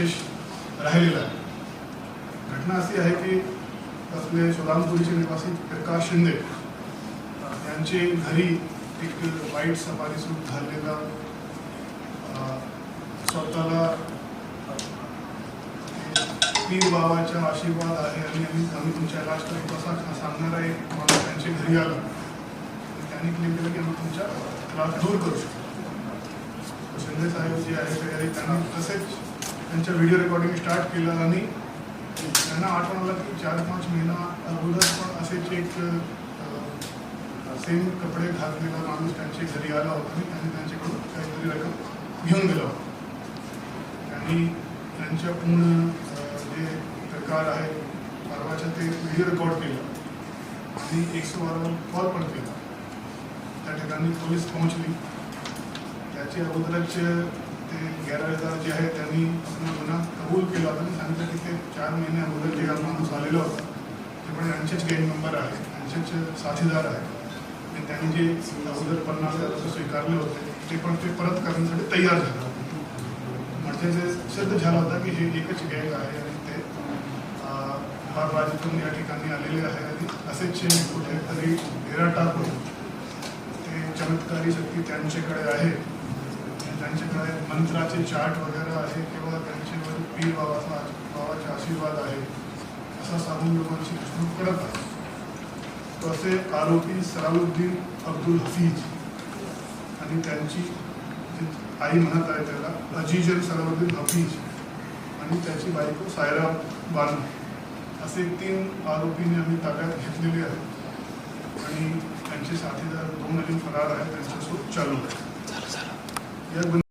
विशेष राहिलेला आहे. घटना अशी आहे की आपले सोलापूरचे निवासी प्रकाश शिंदे यांचे घरी एक वाईट सफारी सुरू झालेला स्वतःला पीर बाबाचा आशीर्वाद आहे आणि आम्ही आम्ही तुमच्या इलाज कसा सांगणार आहे एक माणूस त्यांच्या घरी आला. त्यांनी क्लेम केलं की आम्ही तुमच्या त्रास दूर करू शकतो. शिंदे साहेब जे आहे ते आहे, त्यांना तसेच त्यांचं व्हिडिओ रेकॉर्डिंग स्टार्ट केलं आणि त्यांना आठवण आलं की चार पाच महिना अगोदर पण असेच एक सेम कपडे घातलेला माणूस त्यांच्या घरी आला होता आणि त्यांनी त्यांच्याकडून काहीतरी रक्कम घेऊन गेला होता. आणि त्यांच्या पूर्ण जे प्रकार आहे परवाच्या ते व्हिडिओ रेकॉर्ड केलं आणि एकशे बारावर कॉल पण केला. त्या ठिकाणी पोलीस पोहोचली. त्याच्या अगोदरच ते गैरहजदार जे आहे त्यांनी आपला गुन्हा कबूल केला. होता आणि सांगितलं की ते चार महिने अगोदर जे माणूस आलेला होता. ते पण यांचेच गँग मेंबर आहे. यांचेच साथीदार आहे आणि त्यांनी जे अगोदर पन्नास हजार स्वीकारले होते ते पण ते परत करण्यासाठी तयार झालं म्हणजे ते सिद्ध झाला होता की हे एकच गँग आहे आणि ते फार राज्यातून या ठिकाणी आलेले आहे आणि असेच कुठेतरी हेरा टाकून ते चमत्कारी शक्ती त्यांच्याकडे आहे. त्यांच्याकडे मंत्राचे चार्ट वगैरे आहे किंवा त्यांच्यावर पीर बाबाचा बाबाचा आशीर्वाद आहे असा सांगून लोकांची फसवणूक करत आहे तसे आरोपी सलाउद्दीन अब्दुल हफीज आणि त्यांची आई म्हणत आहे त्याला अजीजन सलाउद्दीन हफीज आणि त्याची बायको सायरा बानू. असे तीन आरोपीने आम्ही ताब्यात घेतलेले आहेत आणि त्यांचे साथीदार दोन अजून फरार आहेत त्यांचा चालू आहे. या गुन्ह्यात